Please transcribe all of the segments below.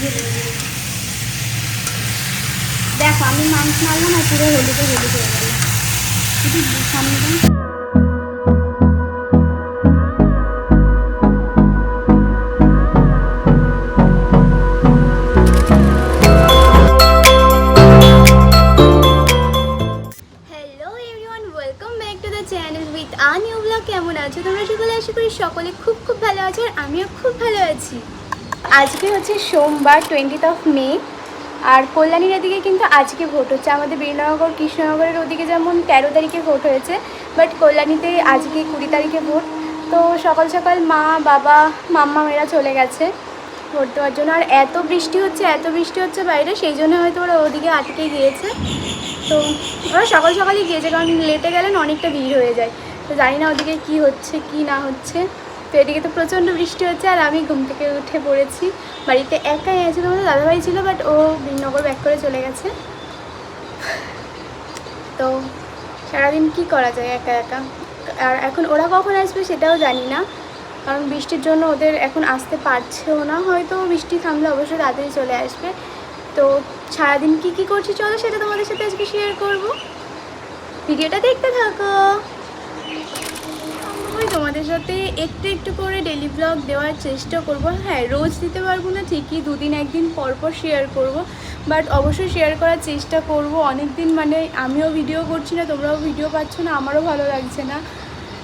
দিয়ে দেখো, আমি মাংস মারলাম আর পুরো হলুদে হলুদ হয়ে গেল। একটু সামনে দাও। Welcome back to the with a new কেমন আছো? তোমরা সকলে আশা করি সকলে খুব খুব ভালো আছো আর আমিও খুব ভালো আছি। আজকে হচ্ছে সোমবার টোয়েন্টিথ অফ মে আর কল্যাণীর এদিকে কিন্তু আজকে ভোট হচ্ছে। আমাদের বীরনগর কৃষ্ণনগরের ওদিকে যেমন তেরো তারিখে ভোট হয়েছে বাট কল্যাণীতে আজকে কুড়ি তারিখে ভোট। তো সকাল সকাল মা, বাবা, মাম্মা মেয়েরা চলে গেছে ভোট দেওয়ার জন্য। আর এত বৃষ্টি হচ্ছে, এত বৃষ্টি হচ্ছে বাইরে, সেই জন্য হয়তো ওরা ওদিকে আটকে গিয়েছে। তো ওরা সকাল সকালই গিয়েছে, কারণ লেটে গেলেন অনেকটা ভিড় হয়ে যায়। তো জানি না ওদিকে কি হচ্ছে, কি না হচ্ছে। তো এদিকে তো প্রচণ্ড বৃষ্টি হচ্ছে আর আমি ঘুম থেকে উঠে পড়েছি। বাড়িতে একাই আছে তোমাদের দাদাভাই ছিল বাট ও বিনগর ব্যাক করে চলে গেছে। তো সারাদিন কি করা যায় একা একা? আর এখন ওরা কখন আসবে সেটাও জানি না, কারণ বৃষ্টির জন্য ওদের এখন আসতে পারছেও না। হয়তো বৃষ্টি থামলে অবশ্যই তাড়াতাড়ি চলে আসবে। তো সারাদিন কি কি করছি চলো সেটা তোমাদের সাথে আজকে শেয়ার করব। ভিডিওটা দেখতে থাকো। আমি তোমাদের সাথে একটু একটু করে ডেলি ব্লগ দেওয়ার চেষ্টা করব। হ্যাঁ রোজ দিতে পারব না, ঠিকই দুদিন একদিন পর পর শেয়ার করব। বাট অবশ্যই শেয়ার করার চেষ্টা করব। অনেক দিন মানে আমিও ভিডিও করছি না, তোমরাও ভিডিও পাচ্ছ না, আমারও ভালো লাগছে না।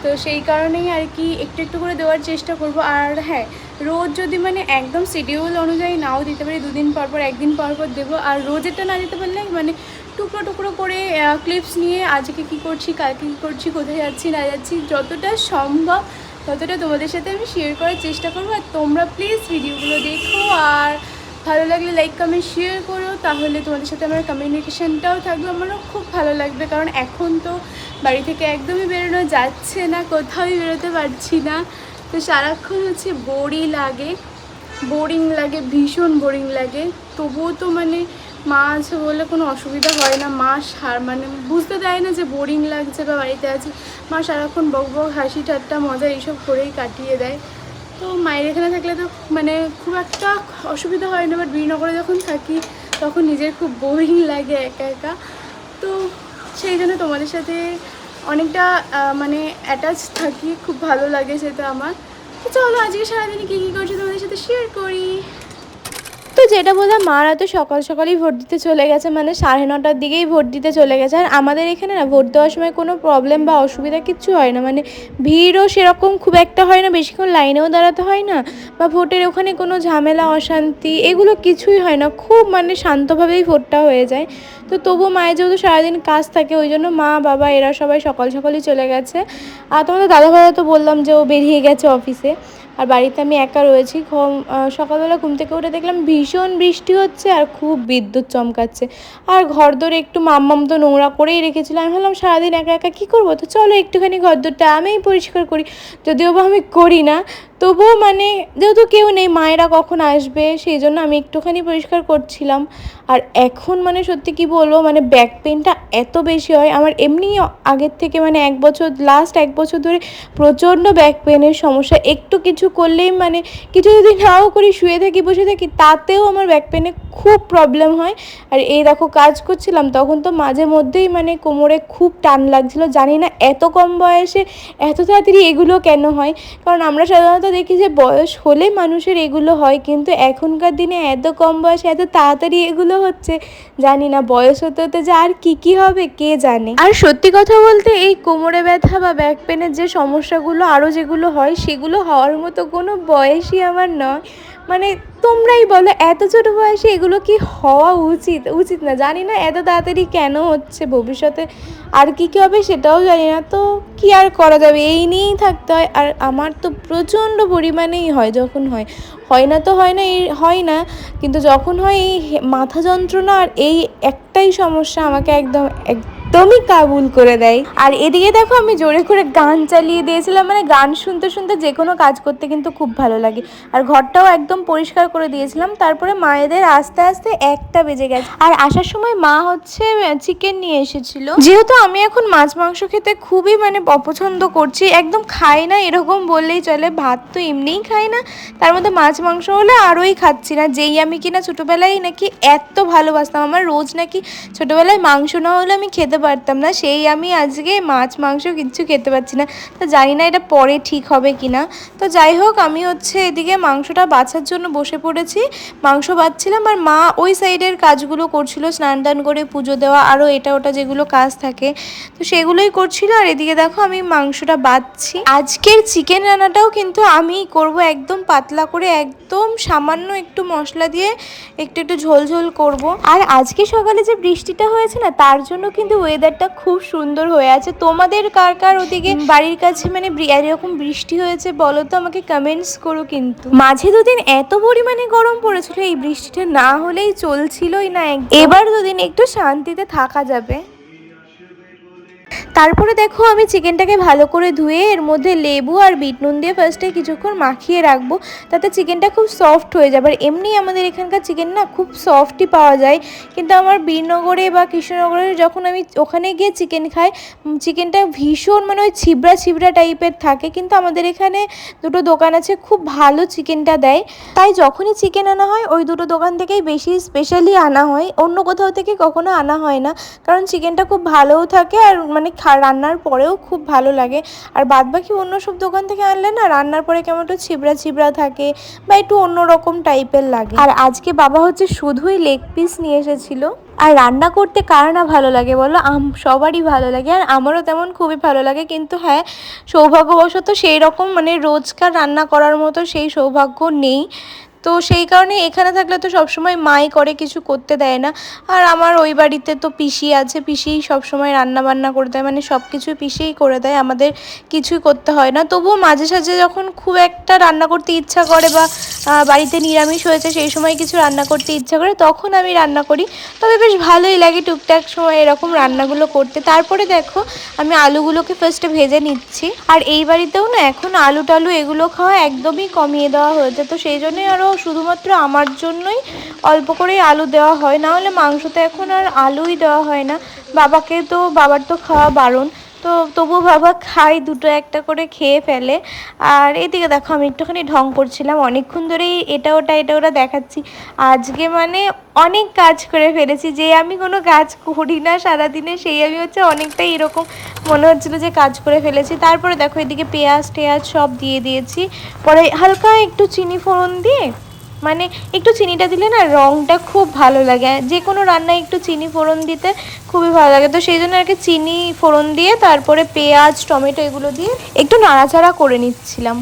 তো সেই কারণেই আর কি একটু একটু করে দেওয়ার চেষ্টা করব। আর হ্যাঁ রোজ যদি মানে একদম শিডিউল অনুযায়ী নাও দিতে পারি, দুদিন পর পর, একদিন পর পর দেবো। আর রোজেরটা না দিতে পারলে মানে টুকরো টুকরো করে ক্লিপস নিয়ে আজকে কি করছি কালকে কী করছি, কোথায় যাচ্ছি, না যাচ্ছি, যতটা সম্ভব ততটা তোমাদের সাথে আমি শেয়ার করার চেষ্টা করব। আর তোমরা প্লিজ ভিডিওগুলো দেখো আর ভালো লাগলে লাইক কমেন্ট শেয়ার করো। তাহলে তোমাদের সাথে আমার কমিউনিকেশানটাও থাকবে। আমারও খুব ভালো লাগবে। কারণ এখন তো বাড়ি থেকে একদমই বেরোনো যাচ্ছে না কোথাওই বেরোতে পারছি না। তো সারাক্ষণ হচ্ছে বোরই লাগে। বোরিং লাগে, ভীষণ বোরিং লাগে। তবুও তো মানে মা আছে বলে কোনো অসুবিধা হয় না। মা সার মানে বুঝতে দেয় না যে বোরিং লাগছে বা বাড়িতে আছি। মা সারাক্ষণ বক বক, হাসি ঠাট্টা, মজা এইসব করেই কাটিয়ে দেয়। তো মায়ের এখানে থাকলে তো মানে খুব একটা অসুবিধা হয় না। বাট বীরনগরে যখন থাকি, তখন নিজের খুব বোরিং লাগে একা একা। তো সেই জন্য তোমাদের সাথে অনেকটা মানে অ্যাটাচ থাকি। খুব ভালো লাগে সেটা আমার। তো চলো আজকে সারাদিনে কী কী করছি তোমাদের সাথে শেয়ার করি। তো যেটা বললাম, মারা তো সকাল সকালই ভোট দিতে চলে গেছে মানে সাড়ে নটার দিকেই ভোট দিতে চলে গেছে। আর আমাদের এখানে না, ভোট দেওয়ার সময় কোনো প্রবলেম বা অসুবিধা কিচ্ছু হয় না। মানে ভিড়ও সেরকম খুব একটা হয় না, বেশিক্ষণ লাইনেও দাঁড়াতে হয় না বা ভোটের ওখানে কোনো ঝামেলা, অশান্তি এগুলো কিছুই হয় না। খুব মানে শান্তভাবেই ভোটটা হয়ে যায়। তো তবু মায়ের যেহেতু সারাদিন কাজ থাকে, ওই জন্য মা, বাবা এরা সবাই সকাল সকালই চলে গেছে। আর তোমাদের দাদা ভাইয়া তো বললাম যে ও বেরিয়ে গেছে অফিসে আর বাড়িতে আমি একা রয়েছি সকালবেলা ঘুম থেকে উঠে দেখলাম ভীষণ বৃষ্টি হচ্ছে আর খুব বিদ্যুৎ চমকাচ্ছে। আর ঘর দোর একটু মাম্মাম তো নোংরা করেই রেখেছিলাম। আমি ভাবলাম সারাদিন একা একা কী করব? তো চলো একটুখানি ঘর দোরটা আমিই পরিষ্কার করি। যদিও বা আমি করি না তবুও মানে যেহেতু কেউ নেই, মায়েরা কখন আসবে, সেই জন্য আমি একটুখানি পরিষ্কার করছিলাম। আর এখন মানে সত্যি কি বলব মানে ব্যাক পেনটা এত বেশি হয়, আমার এমনি আগের থেকে মানে এক বছর লাস্ট এক বছর ধরে প্রচণ্ড ব্যাক পেনের সমস্যা। একটু কিছু করলেই মানে কিছু যদি নাও করি, শুয়ে থাকি, বসে থাকি, তাতেও আমার ব্যাক পেনে খুব প্রবলেম হয়। আর এই দেখো কাজ করছিলাম, তখন তো মাঝে মধ্যেই মানে কোমরে খুব টান লাগছিল। জানি না এত কম বয়সে এত তাড়াতাড়ি এগুলো কেন হয়? কারণ আমরা সাধারণত দেখি যে বয়স হলে মানুষের এগুলো হয়, কিন্তু এখনকার দিনে এত কম বয়সে এত তাড়াতাড়ি এগুলো হচ্ছে, জানি না বয়স হতে হতে যে আর কি কি হবে, কে জানে। আর সত্যি কথা বলতে এই কোমরে ব্যথা বা ব্যাক পেনের যে সমস্যাগুলো আরও যেগুলো হয়, সেগুলো হওয়ার মতো কোনো বয়সই আমার নয়। মানে তোমরাই বলো, এত ছোট বয়সে এগুলো কি হওয়া উচিত? উচিত না। জানি না এত তাড়াতাড়ি কেন হচ্ছে, ভবিষ্যতে আর কি কী হবে সেটাও জানি না। তো কি আর করা যাবে? এই নিয়েই থাকতে হয়। আর আমার তো প্রচণ্ড পরিমাণেই হয়, যখন হয়। হয় না তো হয় না, এই হয় না। কিন্তু যখন হয় এই মাথা যন্ত্রণা আর এই একটাই সমস্যা আমাকে একদম এক একদমই কাবুল করে দেয়। আর এদিকে দেখো আমি জোরে করে গান চালিয়ে দিয়েছিলাম মানে গান শুনতে শুনতে যে কোনো কাজ করতে কিন্তু খুব ভালো লাগে। আর ঘরটাও একদম পরিষ্কার করে দিয়েছিলাম, তারপরে মায়েদের আস্তে আস্তে একটা বেজে গেছে। আর আসার সময় মা হচ্ছে চিকেন নিয়ে এসেছিল। যেহেতু আমি এখন মাছ মাংস খেতে খুবই মানে অপছন্দ করছি, একদম খাই না এরকম বললেই চলে, ভাত তো এমনিই খাই না। তার মধ্যে মাছ মাংস হলে আরোই খাচ্ছি না। যেই আমি কিনা ছোটোবেলায় নাকি এত ভালোবাসতাম, আমার রোজ নাকি ছোটোবেলায় মাংস না হলে আমি খেতে পারতাম না, সেই আমি আজকে মাছ, মাংস কিচ্ছু খেতে পারছি না। তো জানি না এটা পরে ঠিক হবে কি না তো যাই হোক, আমি হচ্ছে এদিকে মাংসটা বাছার জন্য বসে পড়েছি। মাংস বাছছিলাম আর মা ওই সাইডের কাজগুলো করছিল, স্নান টান করে পুজো দেওয়া আরও এটা ওটা যেগুলো কাজ থাকে। তো সেগুলোই করছিল আর এদিকে দেখো আমি মাংসটা বাছছি। আজকের চিকেন রান্নাটাও কিন্তু আমি করব একদম পাতলা করে একদম সামান্য একটু মশলা দিয়ে একটু একটু ঝোল ঝোল করব। আর আজকে সকালে যে বৃষ্টিটা হয়েছে না তার জন্য কিন্তু ওয়েদারটা খুব সুন্দর হয়ে আছে। তোমাদের কার কার ওদিকে? বাড়ির কাছে মানে এরকম বৃষ্টি হয়েছে বলো তো আমাকে কমেন্টস করো কিন্তু। মাঝে দুদিন এত পরিমাণে গরম পড়েছিল এই বৃষ্টিটা না হলেই চলছিলই না এবার দুদিন একটু শান্তিতে থাকা যাবে। তারপরে দেখো আমি চিকেনটাকে ভালো করে ধুয়ে এর মধ্যে লেবু আর বিট নুন দিয়ে ফার্স্টে কিছুক্ষণ মাখিয়ে রাখব। তাতে চিকেনটা খুব সফট হয়ে যাবে। আর এমনি আমাদের এখানকার চিকেন না খুব সফটই পাওয়া যায়। কিন্তু আমার বীরনগরে বা কৃষ্ণনগরে যখন আমি ওখানে গিয়ে চিকেন খাই চিকেনটা ভীষণ মানে ওই ছিবড়া ছিবড়া টাইপের থাকে। কিন্তু আমাদের এখানে দুটো দোকান আছে, খুব ভালো চিকেনটা দেয়। তাই যখনই চিকেন আনা হয়, ওই দুটো দোকান থেকেই বেশি স্পেশালি আনা হয়। অন্য কোথাও থেকে কখনো আনা হয় না। কারণ চিকেনটা খুব ভালোও থাকে আর মানে রান্নার পরেও খুব ভালো লাগে। আর বাদ বাকি অন্য সব দোকান থেকে আনলে না, রান্নার পরে কেমন একটু ছিবড়া ছিবড়া থাকে বা একটু অন্যরকম টাইপের লাগে। আর আজকে বাবা হচ্ছে শুধুই লেগ পিস নিয়ে এসেছিল। আর রান্না করতে কার না ভালো লাগে বলো? সবারই ভালো লাগে। আর আমারও তেমন খুবই ভালো লাগে। কিন্তু হ্যাঁ সৌভাগ্যবশত সেই রকম মানে রোজকার রান্না করার মতো সেই সৌভাগ্য নেই। তো সেই কারণে এখানে থাকলে তো সবসময় মাই করে, কিছু করতে দেয় না। আর আমার ওই বাড়িতে তো পিসি আছে, পিসিই সবসময় রান্না বান্না করে দেয় মানে সব কিছু পিসিই করে দেয়, আমাদের কিছুই করতে হয় না। তবুও মাঝে সাঝে যখন খুব একটা রান্না করতে ইচ্ছা করে বা বাড়িতে নিরামিষ হয়েছে, সেই সময় কিছু রান্না করতে ইচ্ছা করে, তখন আমি রান্না করি। তবে বেশ ভালোই লাগে টুকটাক সময় এরকম রান্নাগুলো করতে। তারপরে দেখো, আমি আলুগুলোকে ফার্স্টে ভেজে নিচ্ছি। আর এই বাড়িতেও না এখন আলু টালু এগুলো খাওয়া একদমই কমিয়ে দেওয়া হয়েছে। তো সেই জন্যই আরও শুধুমাত্র আমার জন্যই অল্প করেই আলু দেওয়া হয়। না হলে মাংসতে এখন আর আলুই দেওয়া হয় না। বাবাকে তো, বাবার তো খাওয়া বারণ। তো তবুও বাবা খাই দুটো একটা করে খেয়ে ফেলে। আর এদিকে দেখো, আমি একটুখানি ঢং করছিলাম। অনেকক্ষণ ধরেই এটা ওটা এটা ওটা দেখাচ্ছি। আজকে মানে অনেক কাজ করে ফেলেছি। যে আমি কোনো কাজ করি না সারাদিনে, সেই আমি হচ্ছে অনেকটাই এরকম মনে হচ্ছিল যে কাজ করে ফেলেছি। তারপরে দেখো, এদিকে পেঁয়াজ টেয়াজ সব দিয়ে দিয়েছি। পরে হালকা একটু চিনি ফোড়ন দিয়ে মানে একটু চিনিটা দিলে না রঙটা খুব ভালো লাগে। যে কোনো রান্নায় একটু চিনি ফোড়ন দিতে খুবই ভালো লাগে। তো সেই জন্য আর কি চিনি ফোড়ন দিয়ে, তারপরে পেঁয়াজ, টমেটো এগুলো দিয়ে একটু নাড়াচাড়া করে নিচ্ছিলাম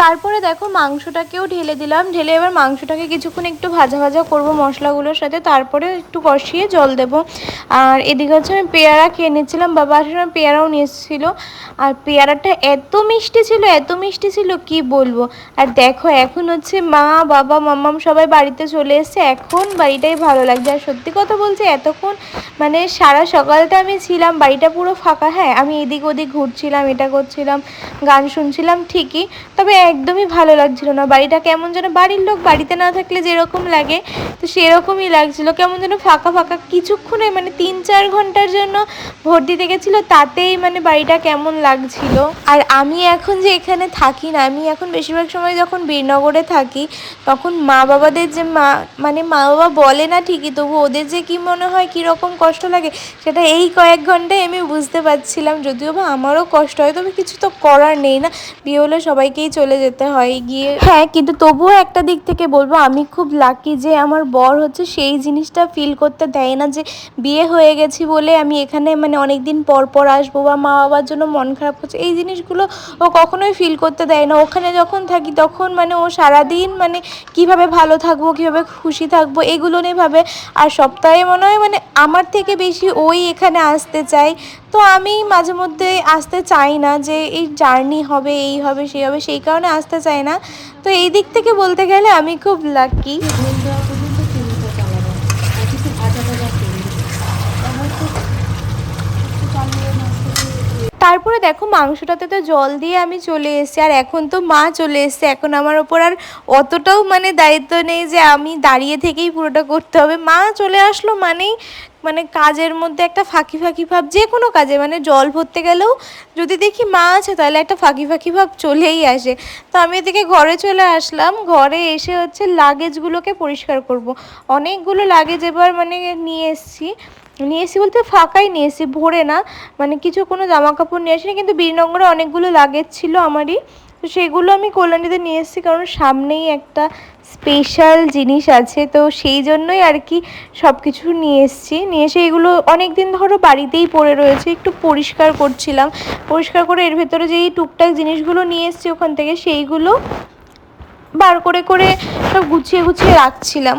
তারপরে দেখো মাংসটাকেও ঢেলে দিলাম। ঢেলে এবার মাংসটাকে কিছুক্ষণ একটু ভাজা ভাজা করব মশলাগুলোর সাথে, তারপরে একটু কষিয়ে জল দেব। আর এদিকে হচ্ছে আমি পেয়ারা খেয়ে নিচ্ছিলাম, বাবা আসার সময় পেয়ারাও নিয়ে এসেছিল। আর পেয়ারাটা এত মিষ্টি ছিল, এত মিষ্টি ছিল, কি বলব? আর দেখো এখন হচ্ছে মা, বাবা, মাম্মাম সবাই বাড়িতে চলে এসেছে, এখন বাড়িটাই ভালো লাগছে। আর সত্যি কথা বলছি এতক্ষণ মানে সারা সকালটা আমি ছিলাম, বাড়িটা পুরো ফাঁকা হ্যাঁ আমি এদিক ওদিক ঘুরছিলাম, এটা করছিলাম, গান শুনছিলাম ঠিকই, তবে একদমই ভালো লাগছিল না। বাড়িটা কেমন যেন, বাড়ির লোক বাড়িতে না থাকলে যেরকম লাগে, তো সেরকমই লাগছিল। কেমন যেন ফাঁকা ফাঁকা কিছুক্ষণে মানে তিন চার ঘণ্টার জন্য ভোট দিতে গেছিল, তাতেই মানে বাড়িটা কেমন লাগছিল। আর আমি এখন যে এখানে থাকি না, আমি এখন বেশিরভাগ সময় যখন বীরনগরে থাকি, তখন মা বাবাদের যে মা মানে মা বাবা বলে না ঠিকই, তবু ওদের যে কি মনে হয়, কী রকম কষ্ট লাগে, সেটা এই কয়েক ঘন্টায় আমি বুঝতে পারছিলাম। যদিও বা আমারও কষ্ট হয়, তবে কিছু তো করার নেই না। বিয়ে হলে সবাইকেই চলে যেতে হয়। গিয়ে হ্যাঁ কিন্তু তবুও একটা দিক থেকে বলব, আমি খুব লাকি যে আমার বর হচ্ছে সেই জিনিসটা ফিল করতে দেয় না যে বিয়ে হয়ে গেছি বলে আমি এখানে মানে অনেক দিন পর পর আসব বা মা বাবার জন্য মন খারাপ হচ্ছে এই জিনিসগুলো ও কখনোই ফিল করতে দেয় না। ওখানে যখন থাকি তখন মানে ও সারাদিন মানে কীভাবে ভালো থাকব, কীভাবে খুশি থাকব, এগুলো নিয়ে ভাবে। আর সপ্তাহে মনে হয় মানে আমার থেকে বেশি ওই এখানে আসতে চায় তো আমি মাঝে মধ্যে আসতে চাই না যে এই জার্নি হবে, এই হবে, সেই হবে, সেই কারণে আসতে চাই না। তো এই দিক থেকে বলতে গেলে আমি খুব লাকি তারপরে দেখো মাংসটাতে তো জল দিয়ে আমি চলে এসেছি, আর এখন তো মা চলে এসেছে। এখন আমার ওপর আর অতটাও মানে দায়িত্ব নেই যে আমি দাঁড়িয়ে থেকেই পুরোটা করতে হবে। মা চলে আসলো মানেই মানে কাজের মধ্যে একটা ফাঁকি ফাঁকি ভাব, যে কোনো কাজে মানে জল ভরতে গেলেও যদি দেখি মা আছে তাহলে একটা ফাঁকি ফাঁকি ভাব চলেই আসে। তো আমি এদিকে ঘরে চলে আসলাম, ঘরে এসে হচ্ছে লাগেজগুলোকে পরিষ্কার করব। অনেকগুলো লাগেজ এবার মানে নিয়ে এসেছি। নিয়ে এসেছি বলতে ফাঁকাই নিয়ে এসেছি, ভরে না মানে কিছু কোনো জামা কাপড় নিয়ে আসিনি, কিন্তু বীরনগরে অনেকগুলো লাগেজ ছিল আমারই। তো সেগুলো আমি কল্যাণীতে নিয়ে এসেছি, কারণ সামনেই একটা স্পেশাল জিনিস আছে, তো সেই জন্যই আর কি সব কিছু নিয়ে এসেছি। নিয়ে এসে এগুলো অনেক দিন ধরো বাড়িতেই পড়ে রয়েছে, একটু পরিষ্কার করছিলাম। পরিষ্কার করে এর ভেতরে যেই টুকটাক জিনিসগুলো নিয়ে এসছি ওখান থেকে সেইগুলো বার করে করে সব গুছিয়ে গুছিয়ে রাখছিলাম।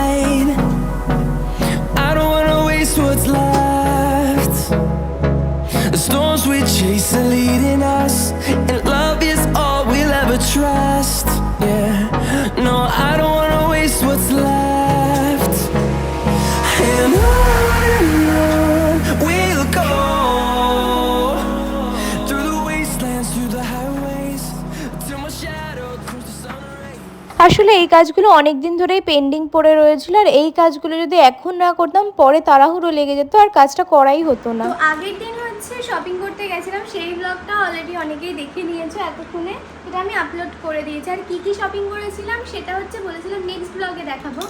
আসলে এই কাজগুলো অনেক দিন ধরেই পেন্ডিং পড়ে রয়েছিল। আর এই কাজগুলো যদি এখন না করতাম, পরে তাড়াহুড়ো লেগে যেত আর কাজটা করাই হতো না। আগের দিন হচ্ছে শপিং করতে গেছিলাম, সেই ব্লগটা অলরেডি অনেকেই দেখে নিয়েছে এতক্ষণে। এটা আমি আপলোড করে দিয়েছি। আর কী কী শপিং করেছিলাম, সেটা হচ্ছে বলেছিলাম নেক্সট ব্লগে দেখাবো।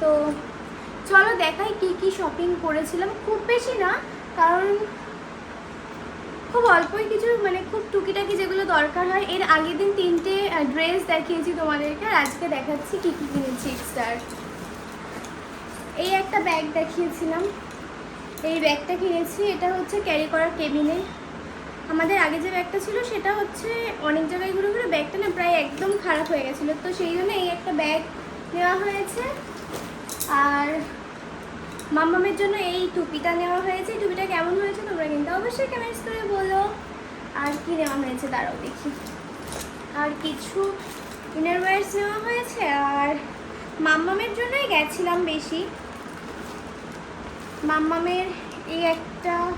তো চলো দেখাই কি কি শপিং করেছিলাম। খুব বেশি না, কারণ খুব অল্পই কিছু মানে খুব টুকিটাকি যেগুলো দরকার হয়। এর আগের দিন তিনটে ড্রেস দেখিয়েছি তোমাদেরকে, আর আজকে দেখাচ্ছি কী কী কিনেছি এক্সট্রার এই একটা ব্যাগ দেখিয়েছিলাম। এই ব্যাগটা কিনেছি, এটা হচ্ছে ক্যারি করার কেবিনে আমাদের আগে যে ব্যাগটা ছিল, সেটা হচ্ছে অনেক জায়গায় ঘুরে ঘুরে ব্যাগটা না প্রায় একদম খারাপ হয়ে গেছিল। তো সেই জন্য এই একটা ব্যাগ নেওয়া হয়েছে। আর মাম্মামের জন্য এই টুপিটা নেওয়া হয়েছে। টুপিটা কেমন হয়েছে তোমরা কিন্তু অবশ্যই কমেন্টস করে বলো। আর কি নেওয়া হয়েছে দাঁড়াও দেখি। আর কিছু ইনারওয়্যার্স নেওয়া হয়েছে। আর মাম্মামের জন্যই গেছিলাম বেশি। মাম্মামের এই একটা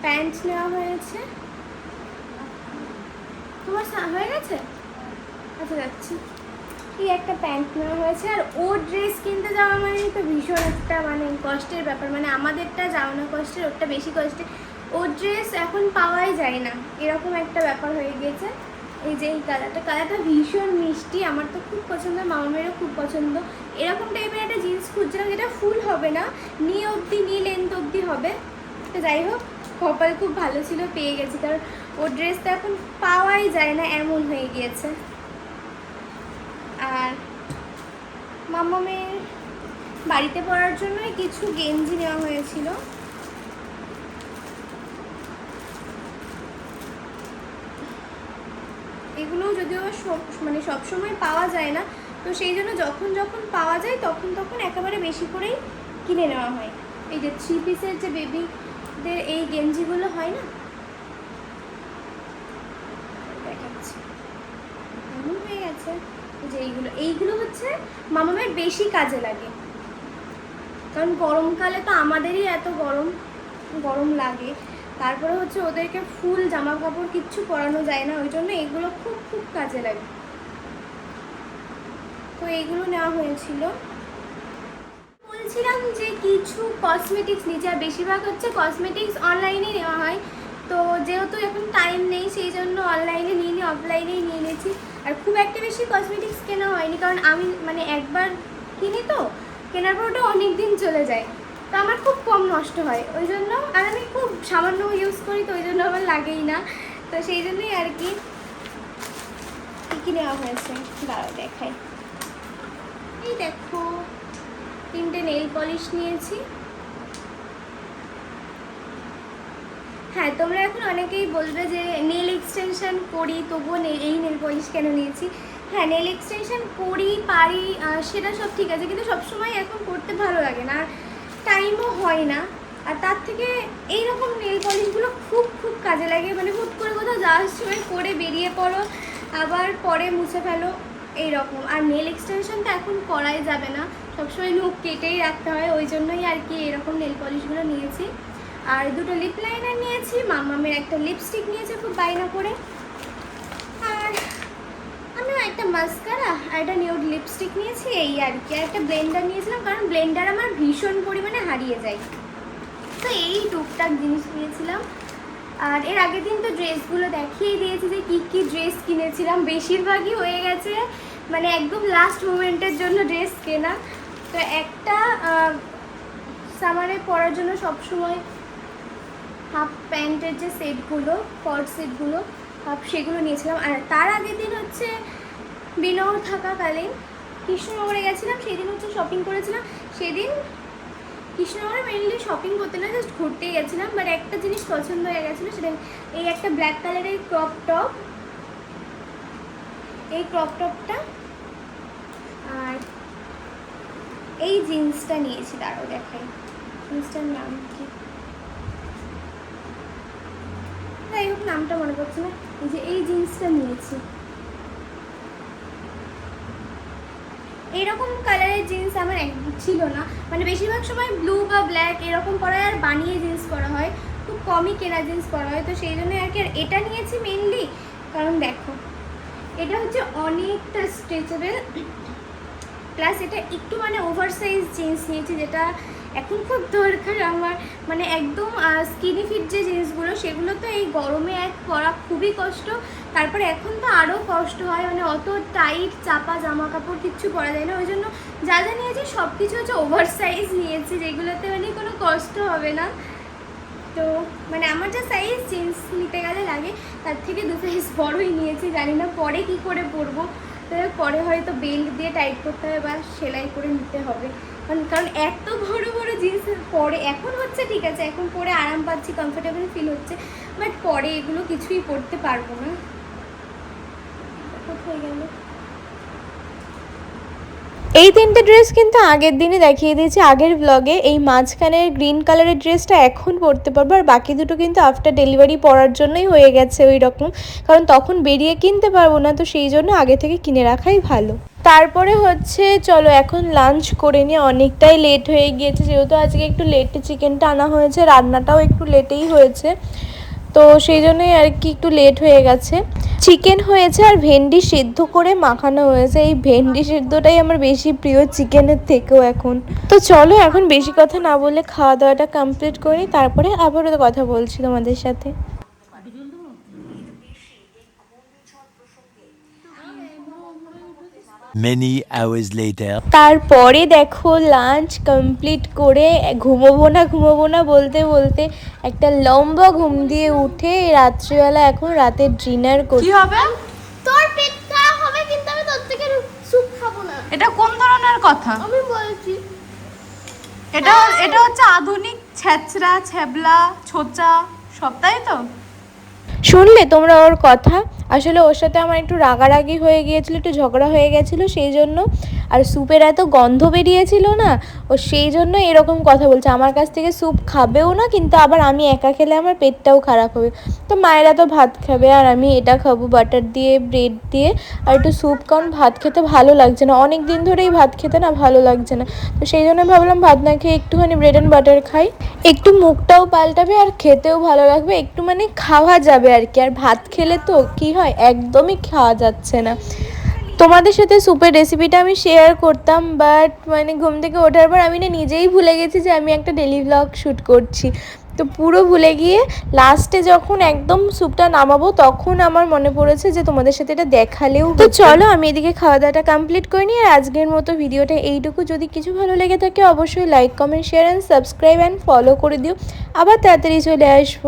প্যান্ট নেওয়া হয়েছে। তোমার হয়ে গেছে? আচ্ছা যাচ্ছি। এই একটা প্যান্ট নেওয়া হয়েছে আর ও ড্রেস কিনতে যাওয়া মানে তো ভীষণ একটা মানে কষ্টের ব্যাপার। মানে আমাদেরটা যাওয়া না কষ্টের ওটা বেশি কষ্টের। ও ড্রেস এখন পাওয়াই যায় না। এরকম একটা ব্যাপার হয়ে গিয়েছে এই যে এই কালারটা কালারটা ভীষণ মিষ্টি। আমার তো খুব পছন্দ, মামামেরও খুব পছন্দ। এরকম টাইপের একটা জিন্স খুঁজছিলাম যেটা ফুল হবে না। নি অবধি, নি লেন্থ অবধি হবে। তো যাই হোক, কপাল খুব ভালো ছিল, পেয়ে গেছি। কারণ ও ড্রেসটা এখন পাওয়াই যায় না, এমন হয়ে গিয়েছে আর মামামের বাড়িতে পড়ার জন্যই কিছু গেঞ্জি নেওয়া হয়েছিল। এগুলো যদিও মানে সবসময় পাওয়া যায় না, তো সেই জন্য যখন যখন পাওয়া যায় তখন তখন একেবারে বেশি করেই কিনে নেওয়া হয়। এই যে থ্রি পিসের যে বেবিদের এই গেঞ্জিগুলো হয় না? দেখাচ্ছি। হয়ে গেছে। যে এইগুলো এইগুলো হচ্ছে মামামের বেশি কাজে লাগে। কারণ গরমকালে তো আমাদেরই এত গরম গরম লাগে। তারপরে হচ্ছে ওদেরকে ফুল জামা কাপড় কিচ্ছু পরানো যায় না, ওই জন্য এগুলো খুব খুব কাজে লাগে। তো এইগুলো নেওয়া হয়েছিল। বলছিলাম যে কিছু কসমেটিক্স নিচে বেশিরভাগ হচ্ছে কসমেটিক্স অনলাইনে নেওয়া হয়। তো যেহেতু এখন টাইম নেই, সেই জন্য অনলাইনে নিয়ে নিই অফলাইনেই নিয়ে নিয়েছি। আর খুব একটা বেশি কসমেটিক্স কেনা হয়নি, কারণ আমি মানে একবার কিনি তো, কেনার পর ওটা অনেক দিন চলে যায়। তো আমার খুব কম নষ্ট হয়, ওই জন্য আর আমি খুব সামান্য ইউজ করি তো, ওই জন্য আমার লাগেই না। তো সেই জন্যই আর কি কী নেওয়া হয়েছে? দাঁড়াও, দেখাই। এই দেখো, তিনটে নেল পলিশ নিয়েছি। হ্যাঁ তোমরা এখন অনেকেই বলবে যে নেল এক্সটেনশন করি, তবুও এই নেল পলিশ কেন নিয়েছি? হ্যাঁ নেল এক্সটেনশন করি, পারি সেটা সব ঠিক আছে, কিন্তু সবসময় এখন করতে ভালো লাগে না টাইমও হয় না, আর তার থেকে এই রকম নেল পলিশগুলো খুব খুব কাজে লাগে মানে হুট করে কোথাও যাওয়ার সময় করে বেরিয়ে পড়ো, আবার পরে মুছে ফেলো এই রকম আর নেল এক্সটেনশনটা এখন করাই যাবে না, সবসময় নখ কেটেই রাখতে হয়, ওই জন্যই আর কি এরকম নেল পলিশগুলো নিয়েছি। আর দুটো লিপ লাইনার নিয়েছি মামামের একটা লিপস্টিক নিয়েছে খুব বায়না করে। আর আমিও একটা মাস্কারা আর একটা নিউড লিপস্টিক নিয়েছি, এই আর কি। আর একটা ব্লেন্ডার নিয়েছিলাম, কারণ ব্লেন্ডার আমার ভীষণ পরিমাণে হারিয়ে যায়। তো এই টুকটাক জিনিস নিয়েছিলাম। আর এর আগের দিন তো ড্রেসগুলো দেখিয়ে দিয়েছি যে কী কী ড্রেস কিনেছিলাম। বেশিরভাগই হয়ে গেছে মানে একদম লাস্ট মোমেন্টের জন্য ড্রেস কেনা। তো একটা সামারে পরার জন্য সবসময় হাফ প্যান্টের যে সেটগুলো কট সেটগুলো সেগুলো নিয়েছিলাম। আর তার আগের দিন হচ্ছে বিনগর থাকাকালীন কৃষ্ণনগরে গেছিলাম, সেদিন হচ্ছে শপিং করেছিলাম। সেদিন কৃষ্ণনগরে মেনলি শপিং করতে না জাস্ট ঘুরতেই গেছিলাম। বাট একটা জিনিস পছন্দ হয়ে গেছিল, সেটা এই একটা ব্ল্যাক কালারের ক্রপ টপ এই ক্রপ টপটা আর এই জিন্সটা নিয়েছি, দাঁড়াও দেখাই। জিন্সটার নাম কি যাই হোক নামটা মনে পড়ছে না। এই যে এই জিন্সটা নিয়েছি। এইরকম কালারের জিন্স আমার এক ছিল না। মানে বেশিরভাগ সময় ব্লু বা ব্ল্যাক এরকম পরা আর বানিয়ে জিন্স পরা হয়। খুব কমই কেনা জিন্স পরা হয়। তো সেই জন্য আর কি আর এটা নিয়েছি মেনলি কারণ দেখো, এটা হচ্ছে অনেকটা স্ট্রেচেবল প্লাস এটা একটু মানে ওভার সাইজ জিন্স নিয়েছি, যেটা এখন খুব দরকার আমার। মানে একদম স্কিনি ফিট যে জিনিসগুলো, সেগুলো তো এই গরমে এক পরা খুবই কষ্ট। তারপরে এখন তো আরও কষ্ট হয় মানে অত টাইট চাপা জামা কাপড় কিচ্ছু পরা যায় না। ওই জন্য যা যা নিয়েছি সব কিছু হচ্ছে ওভার সাইজ নিয়েছি, যেগুলোতে মানে কোনো কষ্ট হবে না। তো মানে আমার যা সাইজ জিন্স নিতে গেলে লাগে, তার থেকে দু সাইজ বড়ই নিয়েছি, জানি না পরে কি করে পরবো। তো পরে হয়তো বেল্ট দিয়ে টাইট করতে হবে বা সেলাই করে নিতে হবে। কারণ কারণ এত বড় বড় জিন্স পরে, এখন হচ্ছে ঠিক আছে, এখন পরে আরাম পাচ্ছি কমফোর্টেবল ফিল হচ্ছে বাট পরে এগুলো কিছুই পরতে পারব না। কোথায় গেল? এই তিনটে ড্রেস কিন্তু আগের দিনে দেখিয়ে দিয়েছি। আগের ব্লগে এই মাঝখানের গ্রিন কালারের ড্রেসটা এখন পরতে পারব আর বাকি দুটো কিন্তু আফটার ডেলিভারি পরার জন্যই হয়ে গেছে ওই রকম কারণ তখন বেরিয়ে কিনতে পারব না, তো সেই জন্য আগে থেকে কিনে রাখাই ভালো। তারপরে হচ্ছে, চলো এখন লাঞ্চ করে নিয়ে অনেকটাই লেট হয়ে গিয়েছে। যেহেতু আজকে একটু লেটে চিকেনটা আনা হয়েছে, রান্নাটাও একটু লেটেই হয়েছে। তো সেই জন্যই আর কি একটু লেট হয়ে গেছে। চিকেন হয়েছে আর ভেন্ডি সেদ্ধ করে মাখানো হয়েছে। এই ভেন্ডি সেদ্ধটাই আমার বেশি প্রিয় চিকেনের থেকেও এখন। তো চলো এখন বেশি কথা না বলে খাওয়া দাওয়াটা কমপ্লিট করি, তারপরে আবারও কথা বলছি তোমাদের সাথে। Many hours later. তারপরে দেখো লাঞ্চ কমপ্লিট করে ঘুমোবো না ঘুমোবো না বলতে বলতে একটা লম্বা ঘুম দিয়ে উঠে রাত্রিবেলা এখন রাতের ডিনার কি করি হবে তোর পেট খারাপ হবে কিন্তু আমি তোর থেকে স্যুপ খাব না। এটা কোন ধরনের কথা? আমি বলছি। এটা এটা হচ্ছে আধুনিক ছ্যাচরা ছ্যাবলা ছোচা সব তাই তো? শুনলে তোমরা ওর কথা। আসলে ওর সাথে আমার একটু রাগারাগি হয়ে গিয়েছিল, একটু ঝগড়া হয়ে গেছিল, সেই জন্য আর স্যুপের এত গন্ধ বেরিয়েছিল না, ও সেই জন্য এরকম কথা বলছে। আমার কাছ থেকে স্যুপ খাবেও না, কিন্তু আবার আমি একা খেলে আমার পেটটাও খারাপ হবে। তো মায়েরা তো ভাত খাবে, আর আমি এটা খাব বাটার দিয়ে ব্রেড দিয়ে, আর একটু স্যুপ, কারণ ভাত খেতে ভালো লাগছে না। অনেক দিন ধরেই ভাত খেতে না ভালো লাগছে না। তো সেই জন্য ভাবলাম ভাত না খেয়ে একটুখানি ব্রেড অ্যান্ড বাটার খাই। একটু মুখটাও পাল্টাবে আর খেতেও ভালো লাগবে, একটু মানে খাওয়া যাবে আর কি। আর ভাত খেলে তো কি হয়, একদমই খাওয়া যাচ্ছে না। তোমাদের সাথে স্যুপের রেসিপিটা আমি শেয়ার করতাম বাট মানে ঘুম থেকে ওঠার পর আমি না নিজেই ভুলে গেছি যে আমি একটা ডেলি ব্লগ শ্যুট করছি। তো পুরো ভুলে গিয়ে লাস্টে যখন একদম স্যুপটা নামাবো তখন আমার মনে পড়েছে যে তোমাদের সাথে এটা দেখালেও তো চলো আমি এদিকে খাওয়া দাওয়াটা কমপ্লিট করে নিই আর আজকের মতো ভিডিওটা এইটুকু। যদি কিছু ভালো লেগে থাকে অবশ্যই like comment share and subscribe and follow করে দিও। আবার তাড়াতাড়ি চলে আসব।